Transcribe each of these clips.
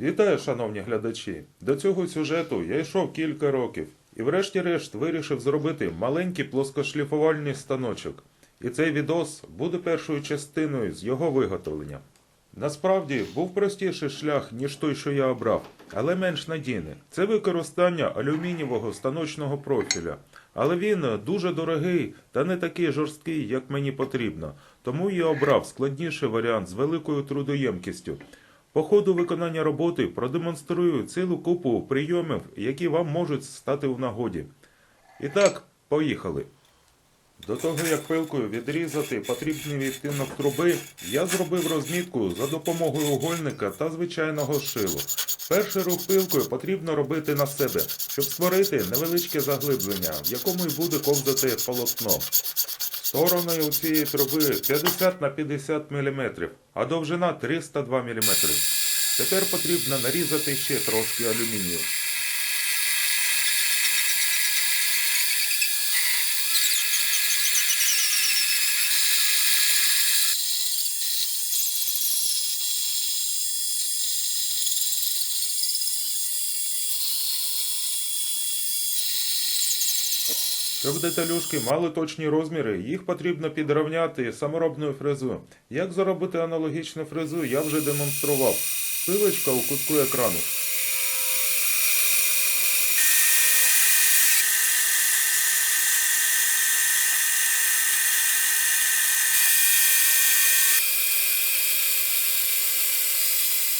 Вітаю, шановні глядачі! До цього сюжету я йшов кілька років і врешті-решт вирішив зробити маленький плоскошліфувальний станочок. І цей відос буде першою частиною з його виготовлення. Насправді був простіший шлях, ніж той, що я обрав, але менш надійний. Це використання алюмінієвого станочного профіля. Але він дуже дорогий та не такий жорсткий, як мені потрібно. Тому я обрав складніший варіант з великою трудоємкістю. По ходу виконання роботи продемонструю цілу купу прийомів, які вам можуть стати в нагоді. І так, поїхали. До того, як пилкою відрізати потрібний відтинок труби, я зробив розмітку за допомогою угольника та звичайного шилу. Перший рух пилкою потрібно робити на себе, щоб створити невеличке заглиблення, в якому й буде ковзати полотно. Сторони у цієї труби 50 на 50 мм, а довжина 302 мм. Тепер потрібно нарізати ще трошки алюмінію. Щоб деталюшки мали точні розміри, їх потрібно підрівняти саморобною фрезою. Як заробити аналогічну фрезу, я вже демонстрував. Силочка у кутку екрану.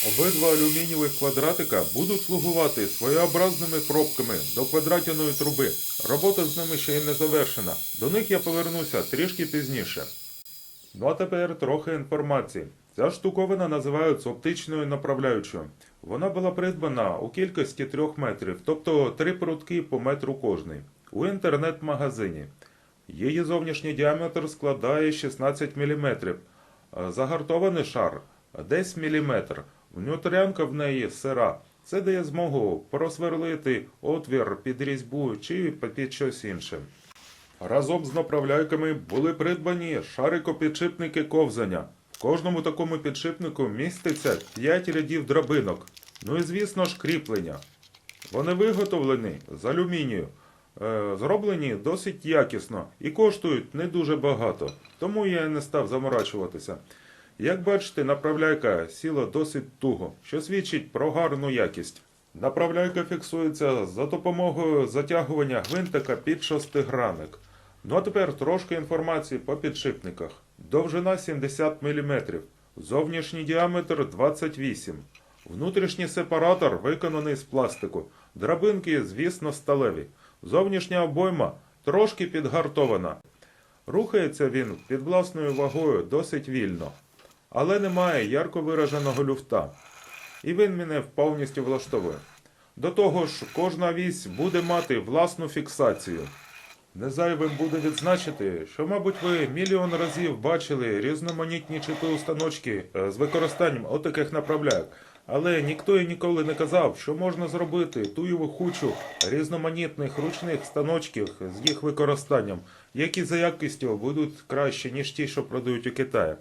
Обидва алюмінієвих квадратика будуть слугувати своєобразними пробками до квадратяної труби. Робота з ними ще й не завершена. До них я повернуся трішки пізніше. Ну а тепер трохи інформації. Ця штуковина називається оптичною направляючою. Вона була придбана у кількості 3 метрів, тобто 3 прутки по метру кожний, у інтернет-магазині. Її зовнішній діаметр складає 16 мм. Загартований шар десь міліметр. Внутрянка в неї сира. Це дає змогу просверлити отвір під різьбу чи під щось інше. Разом з направляйками були придбані шарикопідшипники ковзання. В кожному такому підшипнику міститься 5 рядів драбинок. Ну і звісно ж кріплення. Вони виготовлені з алюмінію, е, зроблені досить якісно і коштують не дуже багато, тому я не став заморачуватися. Як бачите, направляйка сіла досить туго, що свідчить про гарну якість. Направляйка фіксується за допомогою затягування гвинтика під шестигранник. Ну а тепер трошки інформації по підшипниках. Довжина 70 мм, зовнішній діаметр 28 Внутрішній сепаратор виконаний з пластику. Драбинки, звісно, сталеві. Зовнішня обойма трошки підгартована. Рухається він під власною вагою досить вільно, але немає ярко вираженого люфта. І він мене повністю влаштовує. До того ж, кожна вісь буде мати власну фіксацію. Незайвим буде відзначити, що, мабуть, ви мільйон разів бачили різноманітні чипи установочки е, з використанням отаких направляйок. Але ніхто і ніколи не казав, що можна зробити туєву хучу різноманітних ручних станочків з їх використанням, які за якістю будуть краще, ніж ті, що продають у Китаї.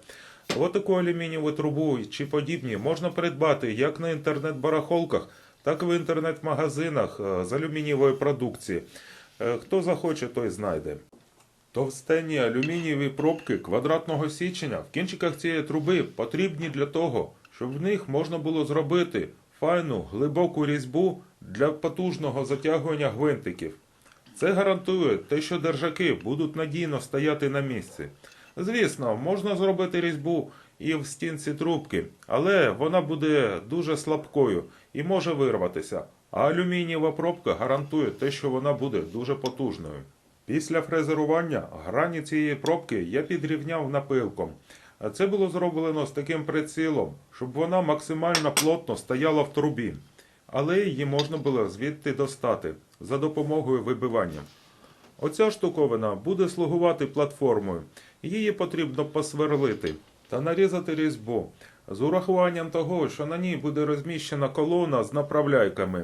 Отаку алюмінієву трубу чи подібні можна придбати як на інтернет-барахолках, так і в інтернет-магазинах е, з алюмінієвої продукції. Е, Хто захоче, той знайде. Товстенні алюмінієві пробки квадратного січення в кінчиках цієї труби потрібні для того, щоб в них можна було зробити файну глибоку різьбу для потужного затягування гвинтиків. Це гарантує те, що держаки будуть надійно стояти на місці. Звісно, можна зробити різьбу і в стінці трубки, але вона буде дуже слабкою і може вирватися. А алюмінієва пробка гарантує те, що вона буде дуже потужною. Після фрезерування грані цієї пробки я підрівняв напилком. Це було зроблено з таким прицілом, щоб вона максимально плотно стояла в трубі, але її можна було звідти достати за допомогою вибивання. Оця штуковина буде слугувати платформою. Її потрібно посверлити та нарізати різьбу з урахуванням того, що на ній буде розміщена колона з направляйками.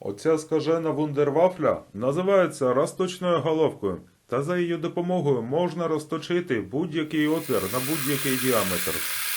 Оця скажена вундервафля називається розточною головкою, та за її допомогою можна розточити будь-який отвір на будь-який діаметр.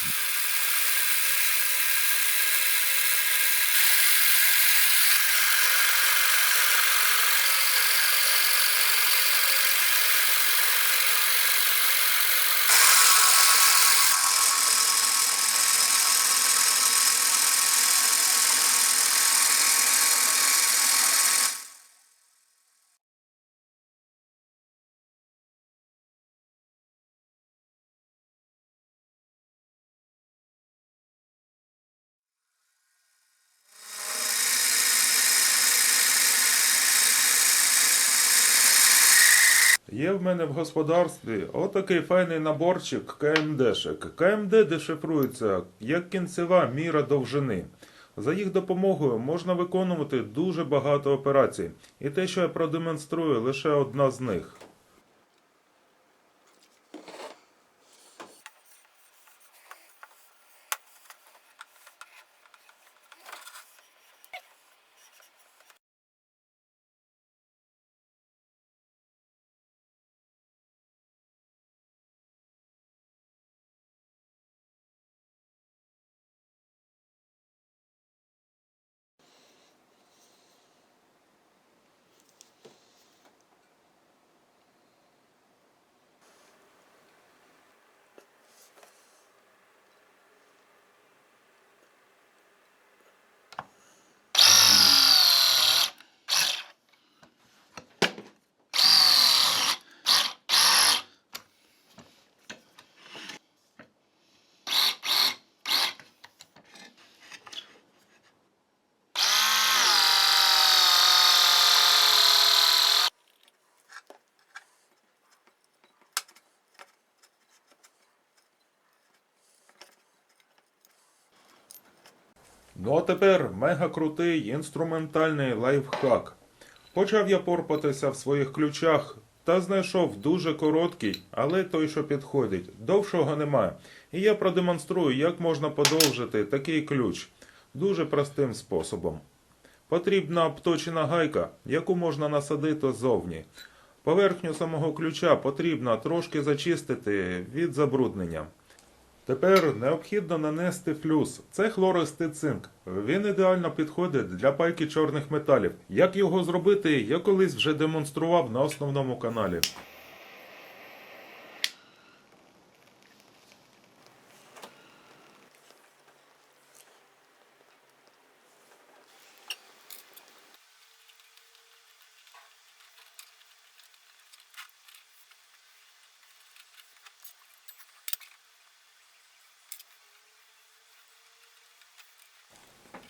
Є в мене в господарстві отакий файний наборчик КМДшек. КМД дешифрується як кінцева міра довжини. За їх допомогою можна виконувати дуже багато операцій, і те, що я продемонструю, лише одна з них. Ну а тепер мега крутий інструментальний лайфхак. Почав я порпатися в своїх ключах та знайшов дуже короткий, але той, що підходить. Довшого немає. І я продемонструю, як можна подовжити такий ключ дуже простим способом. Потрібна обточена гайка, яку можна насадити ззовні. Поверхню самого ключа потрібно трошки зачистити від забруднення. Тепер необхідно нанести флюс. Це хлористий цинк. Він ідеально підходить для пайки чорних металів. Як його зробити, я колись вже демонстрував на основному каналі.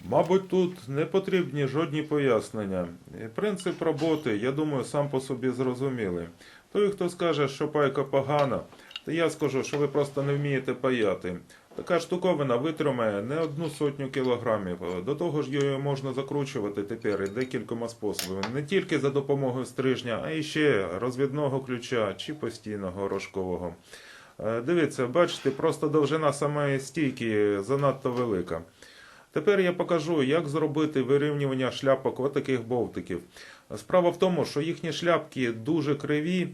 Мабуть, тут не потрібні жодні пояснення. Принцип роботи, я думаю, сам по собі зрозумілий. Той, хто скаже, що пайка погана, то я скажу, що ви просто не вмієте паяти. Така штуковина витримає не одну сотню кілограмів. До того ж, її можна закручувати тепер і декількома способами. Не тільки за допомогою стрижня, а й ще розвідного ключа чи постійного рожкового. Е, Дивіться, бачите, просто довжина самої стійки занадто велика. Тепер я покажу, як зробити вирівнювання шляпок отаких бовтиків. Справа в тому, що їхні шляпки дуже криві.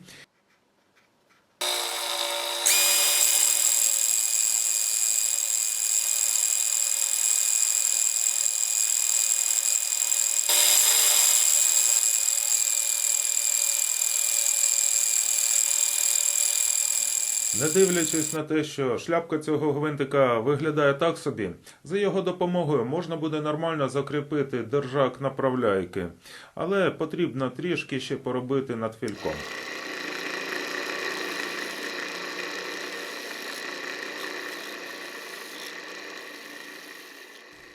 Не дивлячись на те, що шляпка цього гвинтика виглядає так собі, за його допомогою можна буде нормально закріпити держак направляйки, але потрібно трішки ще поробити над фільком.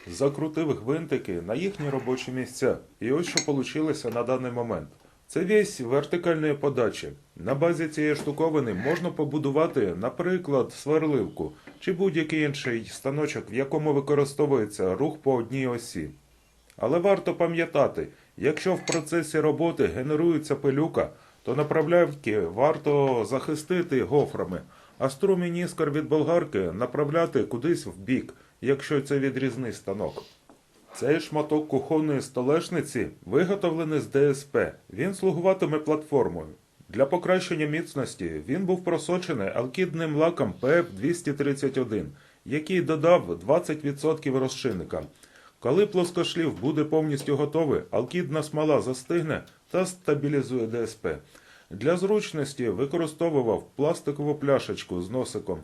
Закрутив гвинтики на їхні робочі місця. І ось що вийшло на даний момент. Це весь вертикальної подачі. На базі цієї штуковини можна побудувати, наприклад, сварливку чи будь-який інший станочок, в якому використовується рух по одній осі. Але варто пам'ятати, якщо в процесі роботи генерується пилюка, то направляйки варто захистити гофрами, а струмінь іскор від болгарки направляти кудись в бік, якщо це відрізний станок. Цей шматок кухонної столешниці виготовлений з ДСП. Він слугуватиме платформою. Для покращення міцності він був просочений алкідним лаком PF231, який додав 20% розчинника. Коли плоскошлів буде повністю готовий, алкідна смола застигне та стабілізує ДСП. Для зручності використовував пластикову пляшечку з носиком.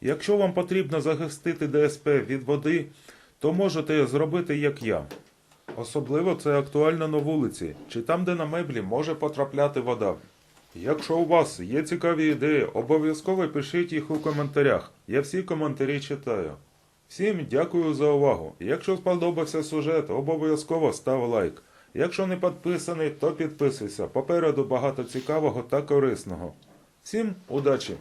Якщо вам потрібно захистити ДСП від води, то можете зробити як я. Особливо це актуально на вулиці, чи там, де на меблі може потрапляти вода. Якщо у вас є цікаві ідеї, обов'язково пишіть їх у коментарях. Я всі коментарі читаю. Всім дякую за увагу. Якщо сподобався сюжет, обов'язково став лайк. Якщо не підписаний, то підписуйся. Попереду багато цікавого та корисного. Всім удачі!